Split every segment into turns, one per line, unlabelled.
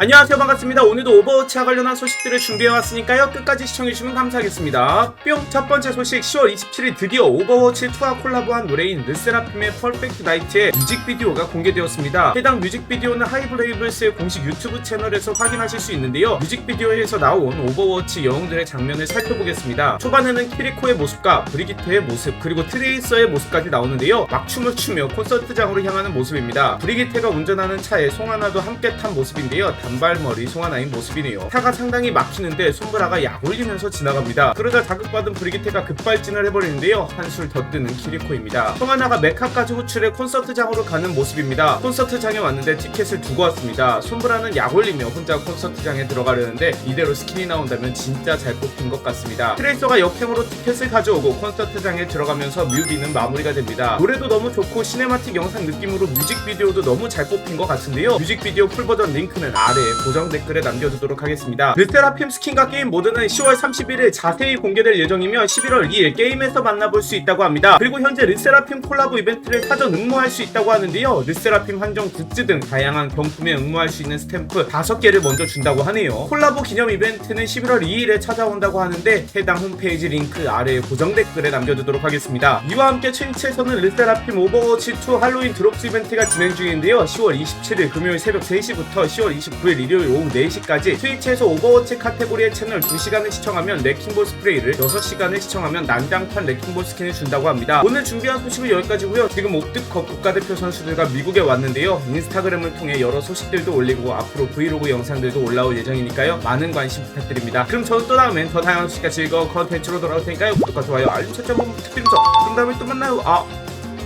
안녕하세요. 반갑습니다. 오늘도 오버워치와 관련한 소식들을 준비해왔으니까요. 끝까지 시청해주시면 감사하겠습니다. 뿅! 첫 번째 소식. 10월 27일 드디어 오버워치2와 콜라보한 노래인 르세라핌의 퍼펙트 나이트의 뮤직비디오가 공개되었습니다. 해당 뮤직비디오는 하이브레이블스의 공식 유튜브 채널에서 확인하실 수 있는데요. 뮤직비디오에서 나온 오버워치 영웅들의 장면을 살펴보겠습니다. 초반에는 키리코의 모습과 브리기테의 모습 그리고 트레이서의 모습까지 나오는데요. 막 춤을 추며 콘서트장으로 향하는 모습입니다. 브리기테가 운전하는 차에 송하나도 함께 탄 모습인데요 단발머리 송하나인 모습이네요. 차가 상당히 막히는데 손브라가 약 올리면서 지나갑니다. 그러자 자극받은 브리기테가 급발진을 해버리는데요. 한술 더 뜨는 키리코입니다. 송하나가 메카까지 호출해 콘서트장으로 가는 모습입니다. 콘서트장에 왔는데 티켓을 두고 왔습니다. 손브라는 약 올리며 혼자 콘서트장에 들어가려는데 이대로 스킨이 나온다면 진짜 잘 뽑힌 것 같습니다. 트레이서가 역행으로 티켓을 가져오고 콘서트장에 들어가면서 뮤비는 마무리가 됩니다. 노래도 너무 좋고 시네마틱 영상 느낌으로 뮤직비디오도 너무 잘 뽑힌 것 같은데요. 뮤직비디오 풀버전 링크는 아래 에 고정 댓글에 남겨두도록 하겠습니다. 르세라핌 스킨과 게임 모드는 10월 31일 자세히 공개될 예정이며 11월 2일 게임에서 만나볼 수 있다고 합니다. 그리고 현재 르세라핌 콜라보 이벤트를 사전 응모할 수 있다고 하는데요. 르세라핌 한정 굿즈 등 다양한 경품에 응모할 수 있는 스탬프 5개를 먼저 준다고 하네요. 콜라보 기념 이벤트는 11월 2일에 찾아온다고 하는데 해당 홈페이지 링크 아래에 고정 댓글에 남겨두도록 하겠습니다. 이와 함께 트위치에서는 르세라핌 오버워치 2 할로윈 드롭스 이벤트가 진행 중인데요. 10월 27일 금요일 새벽 3시부터 10월 29일 일요일 오후 4시까지 트위치에서 오버워치 카테고리의 채널 2시간을 시청하면 레킹볼 스프레이를 6시간을 시청하면 난장판 레킹볼 스킨을 준다고 합니다. 오늘 준비한 소식은 여기까지고요. 지금 옵드컵 국가대표 선수들과 미국에 왔는데요. 인스타그램을 통해 여러 소식들도 올리고 앞으로 브이로그 영상들도 올라올 예정이니까요. 많은 관심 부탁드립니다. 그럼 저는 또 다음엔 더 다양한 소식과 즐거운 컨텐츠로 돌아올 테니까요. 구독과 좋아요, 알림 설정 부탁드리면서 그럼 다음에 또 만나요. 아,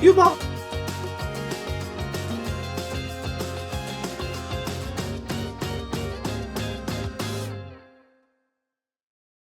유바!